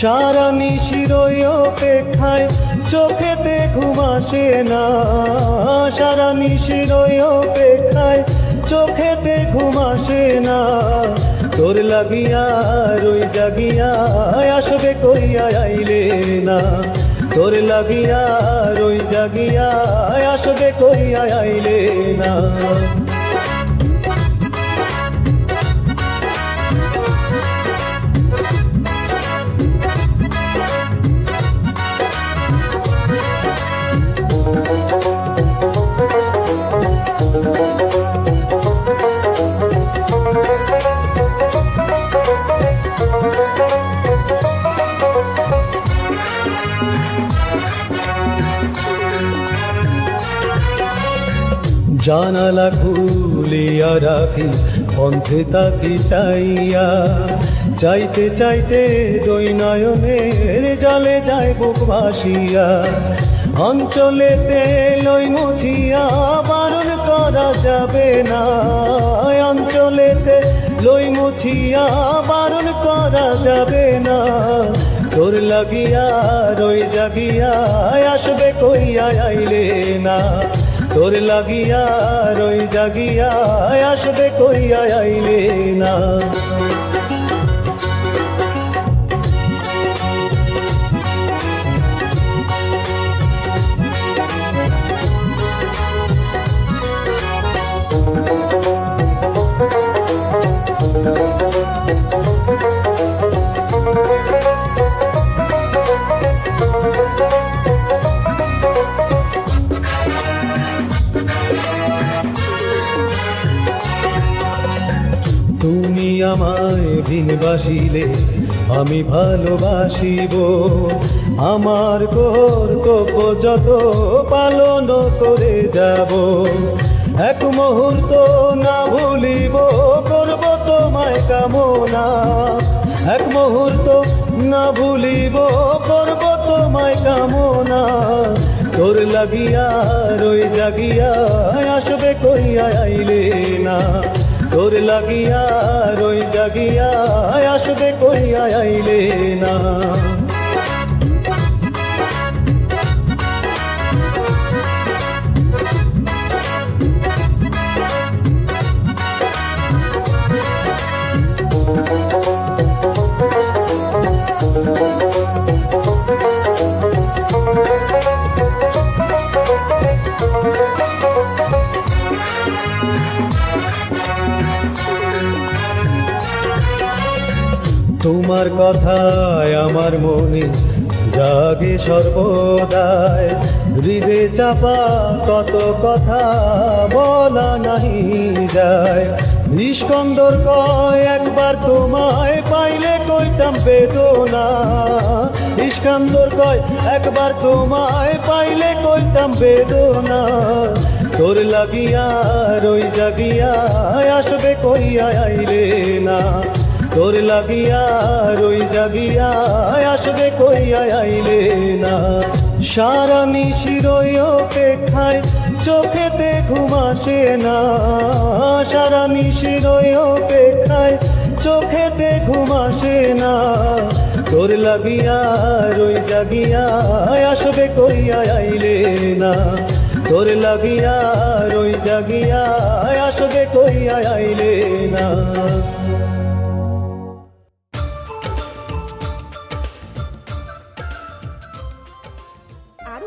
সারা নিশিরই অপেক্ষায় চোখেতে ঘুম আসে না। সারা নিশিরই অপেক্ষায় চোখেতে ঘুম আসে না। তোর লাগিয়া রই জাগিয়া আসবে কইয়া আইলে না। তোর লাগিয়া রই জাগিয়া আসবে কইয়া আইলে না। জানালা খুলিয়া রাখি পন্থে তাকি চাইয়া। চাইতে চাইতে দই নয়নের জলে যায় বুক ভাসিয়া। অঞ্চলেতে লই মুছিয়া বারণ করা যাবে না। অঞ্চলেতে লই মুছিয়া বারণ করা যাবে না। তোর লাগিয়া, রই জাগিয়া, আসবে কইয়া আইলে না। তোর লাগিয়া রই জাগিয়া আসবে কইয়া আইলে না? তুমি আমায় ভিনবাসিলে আমি ভালোবাসিব। আমার কর্তব্য যত পালন করে যাব। এক মুহূর্ত না ভুলিব, করব তোমায় কামনা। এক মুহূর্ত না ভুলিব, করব তোমায় কামনা। তোর লাগিয়া, রই জাগিয়া, আসবে কইয়া আইলে না? তোর লাগিয়া রই জাগিয়া আসবে কইয়া আইলে না? তোমার কথায় আমার মনে জাগে সর্বদায় হৃদে চাপা কত কথা বলা নাহি যায়। নিষ্কন্দর কয়, একবার তোমায় পাইলে কইতাম বেদনা। নিষ্কান্দর কয়, একবার তোমায় পাইলে কইতাম বেদনা। তোর লাগিয়া, রই জাগিয়া, আসবে কইয়া আইলে না। তোর লাগিয়া, রই জাগিয়া, আসবে কইয়া আইলে না? সারা নিশিরই অপেক্ষায়, চোখেতে ঘুম আসে না। সারা নিশিরই অপেক্ষায়, চোখেতে ঘুম আসে না। তোর লাগিয়া, রই জাগিয়া, আসবে কইয়া আইলে না? তোর লাগিয়া, রই জাগিয়া, আসবে কইয়া আইলে না?